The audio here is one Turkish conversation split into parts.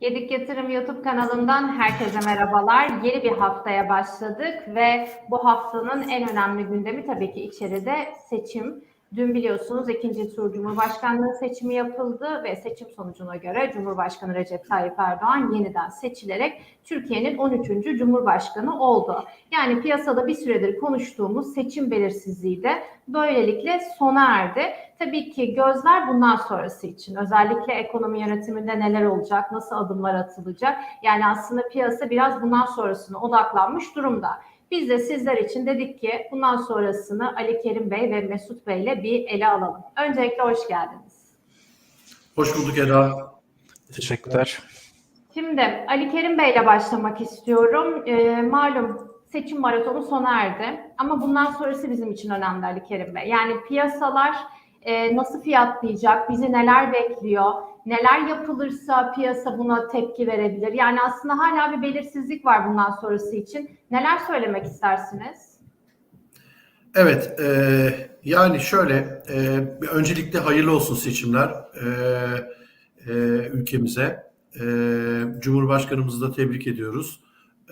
Gedik Yatırım YouTube kanalından herkese merhabalar. Yeni bir haftaya başladık ve bu haftanın en önemli gündemi tabii ki içeride seçim. Dün biliyorsunuz ikinci tur Cumhurbaşkanlığı seçimi yapıldı ve seçim sonucuna göre Cumhurbaşkanı Recep Tayyip Erdoğan yeniden seçilerek Türkiye'nin 13. Cumhurbaşkanı oldu. Yani piyasada bir süredir konuştuğumuz seçim belirsizliği de böylelikle sona erdi. Tabii ki gözler bundan sonrası için özellikle ekonomi yönetiminde neler olacak, nasıl adımlar atılacak? Yani aslında piyasa biraz bundan sonrasına odaklanmış durumda. Biz de sizler için dedik ki bundan sonrasını Ali Kerim Bey ve Mesut Bey ile bir ele alalım. Öncelikle hoş geldiniz. Hoş bulduk Eda. Teşekkürler. Şimdi Ali Kerim Bey ile başlamak istiyorum. Ee, malum seçim maratonu sona erdi ama bundan sonrası bizim için önemli Ali Kerim Bey. Yani piyasalar e, nasıl fiyatlayacak, bizi neler bekliyor, neler yapılırsa piyasa buna tepki verebilir. Yani aslında hala bir belirsizlik var bundan sonrası için. Neler söylemek istersiniz? Evet, e, yani şöyle, e, öncelikle hayırlı olsun seçimler e, e, ülkemize. E, Cumhurbaşkanımızı da tebrik ediyoruz.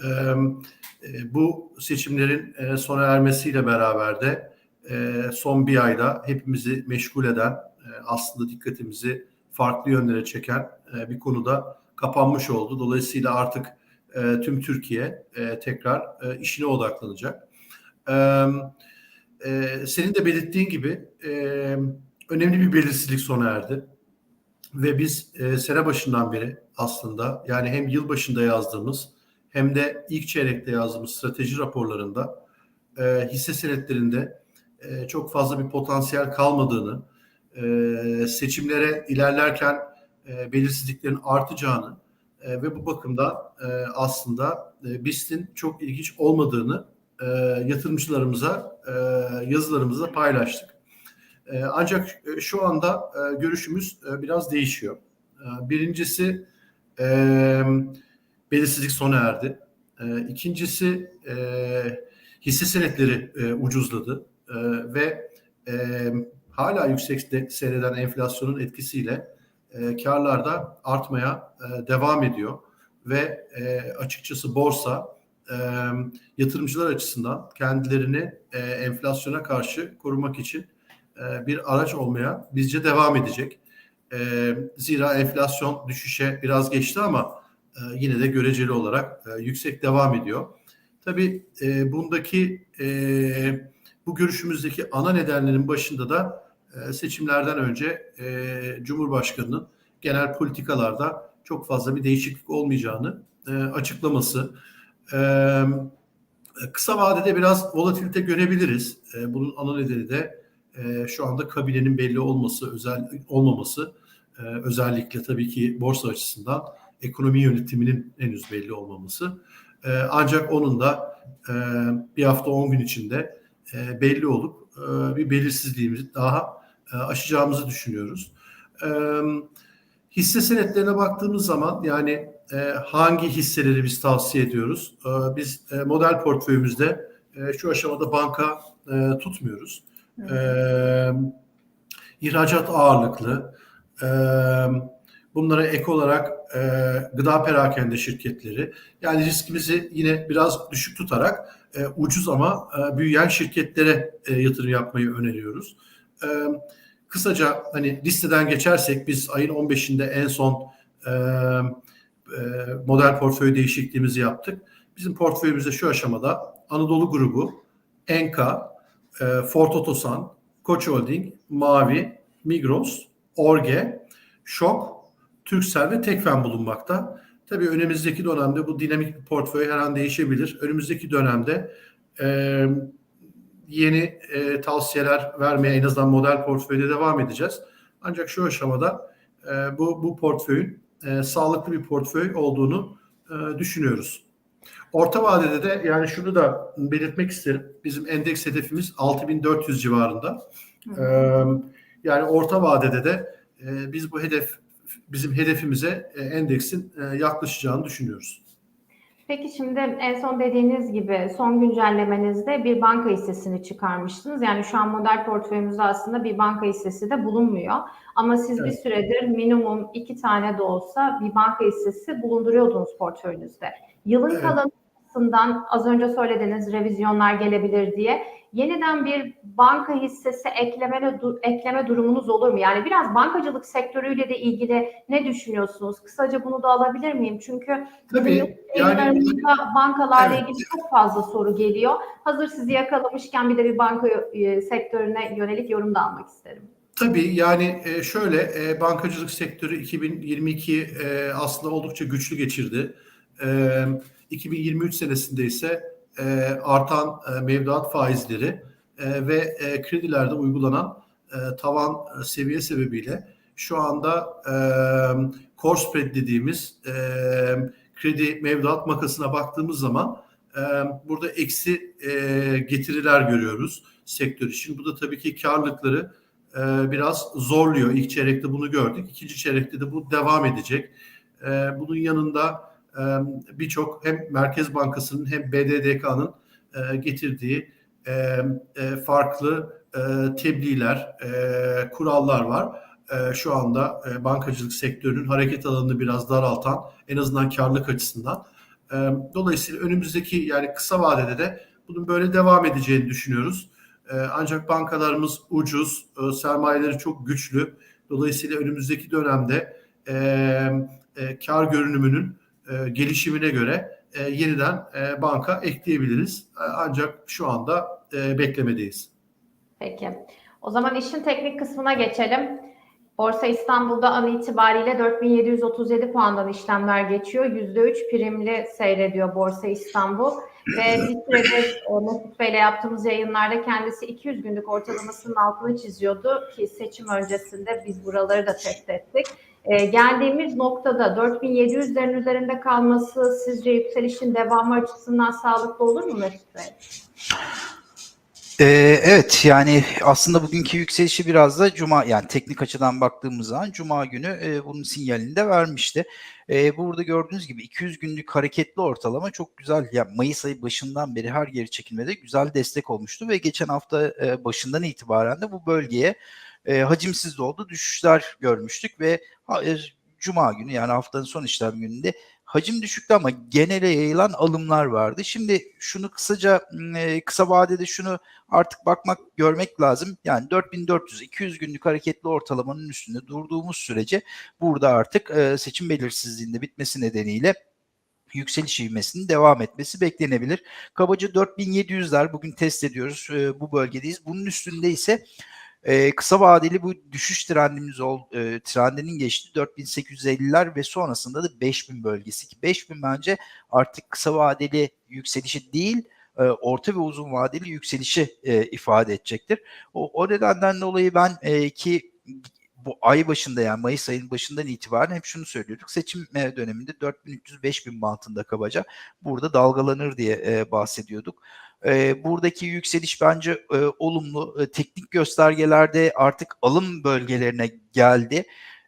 E, e, bu seçimlerin e, sona ermesiyle beraber de e, son bir ayda hepimizi meşgul eden, e, aslında dikkatimizi farklı yönlere çeken e, bir konuda kapanmış oldu. Dolayısıyla artık e, tüm Türkiye e, tekrar işine odaklanacak. E, e, senin de belirttiğin gibi önemli bir belirsizlik sona erdi. Ve biz e, sene başından beri aslında yani hem yıl başında yazdığımız hem de ilk çeyrekte yazdığımız strateji raporlarında hisse senetlerinde e, çok fazla bir potansiyel kalmadığını, e, seçimlere ilerlerken e, belirsizliklerin artacağını ve bu bakımdan e, aslında e, BIST'in çok ilginç olmadığını yatırımcılarımıza e, yazılarımızda paylaştık. Ancak şu anda görüşümüz biraz değişiyor. Birincisi belirsizlik sona erdi. E, ikincisi e, hisse senetleri ucuzladı e, ve e, hala yüksek seyreden enflasyonun etkisiyle e, karlar da artmaya e, devam ediyor ve e, açıkçası borsa e, yatırımcılar açısından kendilerini e, enflasyona karşı korumak için e, bir araç olmaya bizce devam edecek. E, zira enflasyon düşüşe biraz geçti ama e, yine de göreceli olarak e, yüksek devam ediyor. Tabii e, bundaki e, bu görüşümüzdeki ana nedenlerin başında da e, seçimlerden önce e, Cumhurbaşkanı'nın genel politikalarda çok fazla bir değişiklik olmayacağını e, açıklaması. Kısa vadede biraz volatilite görebiliriz. Bunun ana nedeni de şu anda kabinenin belli olması, özel olmaması. Özellikle tabii ki borsa açısından ekonomi yönetiminin henüz belli olmaması. Ancak onun da bir hafta 10 gün içinde e, belli olup e, bir belirsizliğimizi daha e, aşacağımızı düşünüyoruz. E, hisse senetlerine baktığımız zaman yani e, hangi hisseleri biz tavsiye ediyoruz? E, biz e, model portföyümüzde e, şu aşamada banka e, tutmuyoruz. E, ihracat ağırlıklı, e, bunlara ek olarak e, gıda perakende şirketleri, yani riskimizi yine biraz düşük tutarak e, ucuz ama e, büyüyen şirketlere e, yatırım yapmayı öneriyoruz. E, kısaca hani listeden geçersek biz ayın 15'inde en son e, e, model portföy değişikliğimizi yaptık. Bizim portföyümüzde şu aşamada Anadolu grubu, Enka, e, Ford Otosan, Koç Holding, Mavi, Migros, Orge, Şok, Türksel ve Tekfen bulunmakta. Tabii önümüzdeki dönemde bu dinamik bir portföy her an değişebilir. Önümüzdeki dönemde e, yeni e, tavsiyeler vermeye en azından model portföyde devam edeceğiz. Ancak şu aşamada e, bu bu portföyün e, sağlıklı bir portföy olduğunu e, düşünüyoruz. Orta vadede de yani şunu da belirtmek isterim. Bizim endeks hedefimiz 6400 civarında. E, yani orta vadede de e, biz bu hedef bizim hedefimize e, endeksin e, yaklaşacağını düşünüyoruz. Peki şimdi en son dediğiniz gibi son güncellemenizde bir banka hissesini çıkarmıştınız. Yani şu an model portföyümüzde aslında bir banka hissesi de bulunmuyor. Ama siz bir Evet. süredir minimum iki tane de olsa bir banka hissesi bulunduruyordunuz portföyünüzde. Yılın Evet. Kalanından az önce söylediğiniz revizyonlar gelebilir diye yeniden bir banka hissesi ekleme, ekleme durumunuz olur mu? Yani biraz bankacılık sektörüyle de ilgili ne düşünüyorsunuz? Kısaca bunu da alabilir miyim? Çünkü Tabii yani bankalarla Evet. ilgili çok fazla soru geliyor. Hazır sizi yakalamışken bir de bir banka e, sektörüne yönelik yorum da almak isterim. Tabii yani e, şöyle e, bankacılık sektörü 2022 e, aslında oldukça güçlü geçirdi. E, 2023 senesinde ise e, artan e, mevduat faizleri e, ve e, kredilerde uygulanan e, tavan e, seviye sebebiyle şu anda e, core spread dediğimiz e, kredi mevduat makasına baktığımız zaman e, burada eksi e, getiriler görüyoruz sektör için. Bu da tabii ki karlılıkları e, biraz zorluyor. İlk çeyrekte bunu gördük. İkinci çeyrekte de bu devam edecek. E, bunun yanında birçok hem Merkez Bankası'nın hem BDDK'nın e, getirdiği e, farklı e, tebliğler, kurallar var. Şu anda bankacılık sektörünün hareket alanını biraz daraltan, en azından karlılık açısından. Dolayısıyla önümüzdeki yani kısa vadede de bunun böyle devam edeceğini düşünüyoruz. Ancak bankalarımız ucuz, sermayeleri çok güçlü. Dolayısıyla önümüzdeki dönemde kar görünümünün e, gelişimine göre e, yeniden e, banka ekleyebiliriz. E, ancak şu anda e, beklemedeyiz. Peki. O zaman işin teknik kısmına geçelim. Borsa İstanbul'da an itibariyle 4737 puandan işlemler geçiyor. %3 primli seyrediyor Borsa İstanbul. Ve bir süredir e, Mesut Bey'le yaptığımız yayınlarda kendisi 200 günlük ortalamasının altını çiziyordu ki seçim öncesinde biz buraları da test ettik. E, geldiğimiz noktada 4700'lerin üzerinde kalması sizce yükselişin devamı açısından sağlıklı olur mu Mesut Bey? Ee, evet yani aslında bugünkü yükselişi biraz da cuma yani teknik açıdan baktığımız zaman cuma günü e, bunun sinyalini de vermişti. E, burada gördüğünüz gibi 200 günlük hareketli ortalama çok güzel. Ya Mayıs ayı başından beri her geri çekilmede güzel destek olmuştu ve geçen hafta e, başından itibaren de bu bölgeye e, hacimsiz de oldu düşüşler görmüştük ve e, cuma günü yani haftanın son işlem gününde hacim düşüktü ama genele yayılan alımlar vardı. Şimdi şunu kısaca e, kısa vadede şunu artık bakmak görmek lazım. Yani 4400 200 günlük hareketli ortalamanın üstünde durduğumuz sürece burada artık e, seçim belirsizliğinde bitmesi nedeniyle yükseliş ivmesinin devam etmesi beklenebilir. Kabaca 4700'ler bugün test ediyoruz. E, bu bölgedeyiz. Bunun üstünde ise e, kısa vadeli bu düşüş trendimiz ol, e, trendinin geçti 4850'ler ve sonrasında da 5000 bölgesi ki 5000 bence artık kısa vadeli yükselişi değil e, orta ve uzun vadeli yükselişi e, ifade edecektir. O, o nedenden dolayı ben e, ki bu ay başında yani Mayıs ayının başından itibaren hep şunu söylüyorduk. Seçim e, döneminde 4300-5000 bantında kabaca burada dalgalanır diye e, bahsediyorduk. E, buradaki yükseliş bence e, olumlu. E, teknik göstergelerde artık alım bölgelerine geldi.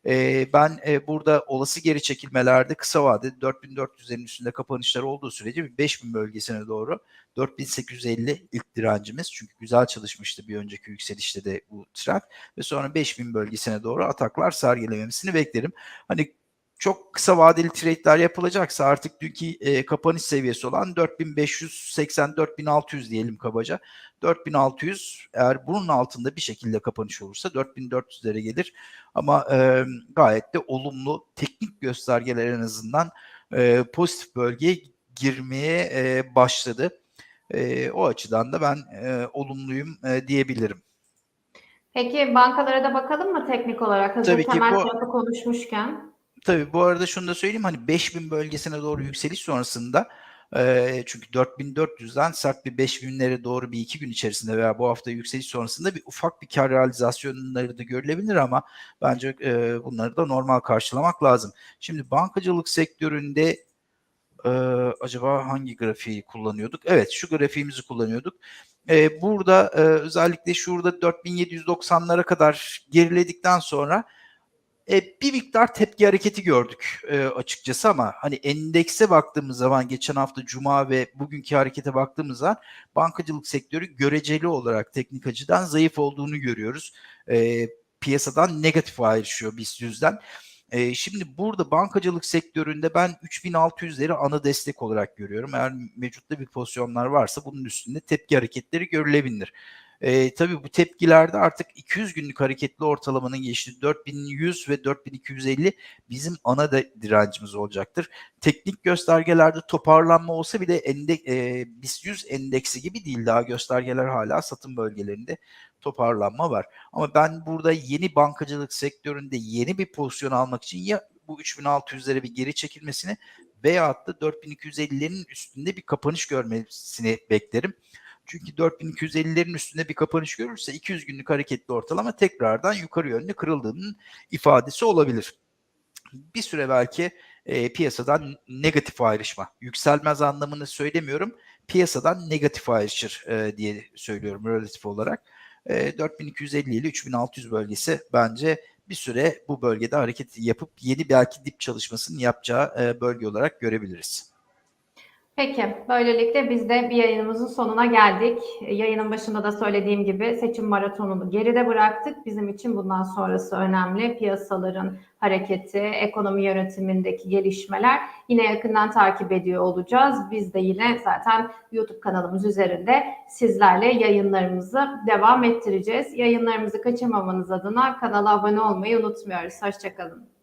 E, ben e, burada olası geri çekilmelerde kısa vadede 4400'lerin üstünde kapanışlar olduğu sürece bir 5000 bölgesine doğru 4850 ilk direncimiz. Çünkü güzel çalışmıştı bir önceki yükselişte de bu trend ve sonra 5000 bölgesine doğru ataklar sergilememesini beklerim. Hani çok kısa vadeli trade'ler yapılacaksa artık dünkü e, kapanış seviyesi olan 4580-4600 diyelim kabaca. 4600 eğer bunun altında bir şekilde kapanış olursa 4400'lere gelir. Ama e, gayet de olumlu teknik göstergeler en azından e, pozitif bölgeye girmeye e, başladı. E, o açıdan da ben e, olumluyum e, diyebilirim. Peki bankalara da bakalım mı teknik olarak? Hazır Tabii ki temel bu- tarafı konuşmuşken. Tabii bu arada şunu da söyleyeyim hani 5000 bölgesine doğru yükseliş sonrasında çünkü 4400'den sert bir 5000'lere doğru bir iki gün içerisinde veya bu hafta yükseliş sonrasında bir ufak bir kar realizasyonları da görülebilir ama bence bunları da normal karşılamak lazım. Şimdi bankacılık sektöründe acaba hangi grafiği kullanıyorduk? Evet şu grafiğimizi kullanıyorduk. Burada özellikle şurada 4790'lara kadar geriledikten sonra E, bir miktar tepki hareketi gördük e, açıkçası ama hani endekse baktığımız zaman geçen hafta Cuma ve bugünkü harekete baktığımız zaman bankacılık sektörü göreceli olarak teknik açıdan zayıf olduğunu görüyoruz. E, piyasadan negatif ayrışıyor BIST 100'den. E, şimdi burada bankacılık sektöründe ben 3600'leri ana destek olarak görüyorum. Eğer mevcutta bir pozisyonlar varsa bunun üstünde tepki hareketleri görülebilir. E, tabii bu tepkilerde artık 200 günlük hareketli ortalamanın geçtiği 4100 ve 4250 bizim ana da direncimiz olacaktır. Teknik göstergelerde toparlanma olsa bile endek, e, BIST 100 endeksi gibi değil. Daha göstergeler hala satım bölgelerinde toparlanma var. Ama ben burada yeni bankacılık sektöründe yeni bir pozisyon almak için ya bu 3600'lere bir geri çekilmesini veyahut da 4250'lerin üstünde bir kapanış görmesini beklerim. Çünkü 4250'lerin üstünde bir kapanış görürse 200 günlük hareketli ortalama tekrardan yukarı yönlü kırıldığının ifadesi olabilir. Bir süre belki e, piyasadan negatif ayrışma. Yükselmez anlamını söylemiyorum. Piyasadan negatif ayrışır e, diye söylüyorum relatif olarak. E, 4250 ile 3600 bölgesi bence bir süre bu bölgede hareket yapıp yeni belki dip çalışmasını yapacağı e, bölge olarak görebiliriz. Peki, böylelikle biz de bir yayınımızın sonuna geldik. Yayının başında da söylediğim gibi seçim maratonunu geride bıraktık. Bizim için bundan sonrası önemli. Piyasaların hareketi, ekonomi yönetimindeki gelişmeler yine yakından takip ediyor olacağız. Biz de yine zaten YouTube kanalımız üzerinde sizlerle yayınlarımızı devam ettireceğiz. Yayınlarımızı kaçırmamanız adına kanala abone olmayı unutmuyoruz. Hoşçakalın.